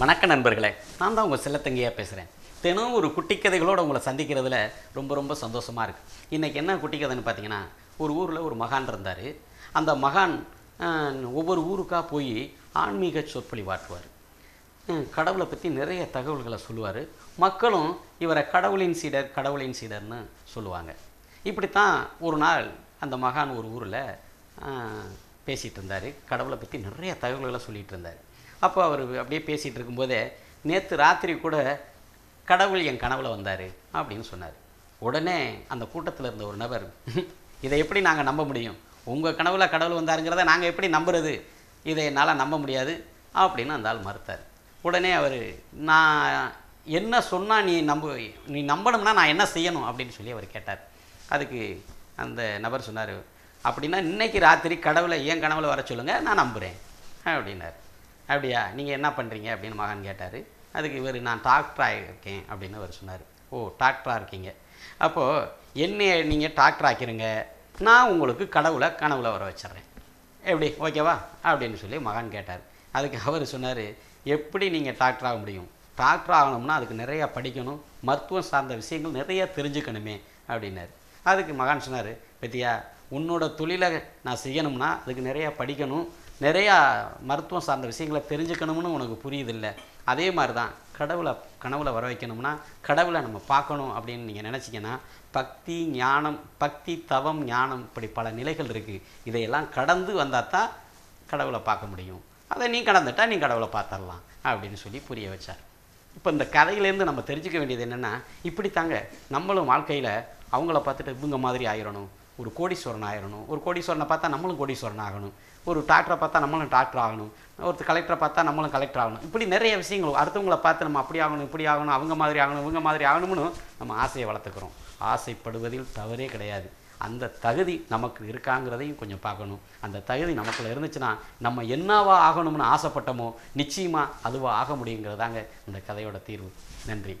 வணக்க நண்பர்களே. நான் தான் உங்கள் செல்லத்தங்கியாக பேசுகிறேன் தினம் ஒரு குட்டி கதைகளோடு உங்களை சந்திக்கிறதுல ரொம்ப ரொம்ப சந்தோஷமாக இருக்குது இன்றைக்கி என்ன குட்டி கதைன்னு பார்த்தீங்கன்னா ஒரு ஊரில் ஒரு மகான் இருந்தார். அந்த மகான் ஒவ்வொரு ஊருக்காக போய் ஆன்மீக சொற்பொழி வாட்டுவார். கடவுளை பற்றி நிறைய தகவல்களை சொல்லுவார். மக்களும் இவரை கடவுளின் சீடர் கடவுளின் சீடர்னு சொல்லுவாங்க. இப்படித்தான் ஒரு நாள் அந்த மகான் ஒரு ஊரில் பேசிகிட்டு இருந்தார். கடவுளை பற்றி நிறைய தகவல்களை சொல்லிகிட்டு இருந்தார். அப்போ அவர் அப்படியே பேசிகிட்டு இருக்கும்போதே நேற்று ராத்திரி கூட கடவுள் என் கனவில் வந்தார் அப்படின்னு சொன்னார். உடனே அந்த கூட்டத்தில் இருந்த ஒரு நபர் இதை எப்படி நாங்கள் நம்ப முடியும்? உங்கள் கனவில் கடவுள் வந்தாருங்கிறத நாங்கள் எப்படி நம்புறது? இதை என்னால் நம்ப முடியாது அப்படின்னு அந்த ஆள் மறுத்தார். உடனே அவர் நான் என்ன சொன்னால் நீ நம்ப நீ நம்பணும்னா நான் என்ன செய்யணும்? அப்படின்னு சொல்லி அவர் கேட்டார். அதுக்கு அந்த நபர் சொன்னார் அப்படின்னா இன்னைக்கு ராத்திரி கடவுளை ஏன் கனவில் வர சொல்லுங்கள் நான் நம்புகிறேன் அப்படின்னார். அப்படியா? நீங்கள் என்ன பண்ணுறீங்க அப்படின்னு மகன் கேட்டார். அதுக்கு இவர் நான் டாக்டராக இருக்கேன் அப்படின்னு அவர் சொன்னார். ஓ டாக்டராக இருக்கீங்க. அப்போது என்னைய நீங்கள் டாக்டர் ஆக்கிருங்க. நான் உங்களுக்கு கடவுளை கனவுல வர வச்சிடுறேன். எப்படி? ஓகேவா? அப்படின்னு சொல்லி மகன் கேட்டார். அதுக்கு அவர் சொன்னார் எப்படி நீங்கள் டாக்டர் ஆக முடியும்? டாக்டர் ஆகணும்னா அதுக்கு நிறையா படிக்கணும். மருத்துவம் சார்ந்த விஷயங்கள் நிறையா தெரிஞ்சுக்கணுமே அப்படின்னாரு. அதுக்கு மகான் சொன்னார் பத்தியா உன்னோட தொழிலை நான் செய்யணும்னா அதுக்கு நிறையா படிக்கணும். நிறையா மருத்துவம் சார்ந்த விஷயங்களை தெரிஞ்சுக்கணும்னு உனக்கு புரியுதில்லை. அதே மாதிரி தான் கடவுளை கனவுல வர வைக்கணும்னா கடவுளை நம்ம பார்க்கணும் அப்படின்னு நீங்கள் நினச்சிங்கன்னா பக்தி ஞானம் பக்தி தவம் ஞானம் இப்படி பல நிலைகள் இருக்குது இதையெல்லாம் கடந்து வந்தால் தான் கடவுளை பார்க்க முடியும். அதை நீ கடந்துட்டா நீ கடவுளை பார்த்துடலாம் அப்படின்னு சொல்லி புரிய வச்சார். இப்போ இந்த கதையிலேருந்து நம்ம தெரிஞ்சுக்க வேண்டியது என்னென்னா இப்படி தாங்க நம்மளும் வாழ்க்கையில் அவங்கள பார்த்துட்டு இவங்க மாதிரி ஆயிரணும். ஒரு கோடீஸ்வரன் ஆயிரணும். ஒரு கோடீஸ்வரனை பார்த்தா நம்மளும் கோடீஸ்வரன் ஆகணும். ஒரு டாக்டரை பார்த்தா நம்மளும் டாக்டர் ஆகணும். ஒருத்தர் கலெக்டரை பார்த்தா நம்மளும் கலெக்டர் ஆகணும். இப்படி நிறைய விஷயங்கள். அடுத்தவங்கள பார்த்து நம்ம அப்படி ஆகணும் இப்படி ஆகணும் அவங்க மாதிரி ஆகணும் இவங்க மாதிரி ஆகணும்னு நம்ம ஆசையை வளர்த்துக்கிறோம். ஆசைப்படுவதில் தவறே கிடையாது. அந்த தகுதி நமக்கு இருக்காங்கிறதையும் கொஞ்சம் பார்க்கணும். அந்த தகுதி நமக்குள்ள இருந்துச்சுன்னா நம்ம என்னவா ஆகணும்னு ஆசைப்பட்டோமோ நிச்சயமாக அதுவாக ஆக முடியுங்கிறதாங்க இந்த கதையோட தீர்வு. நன்றி.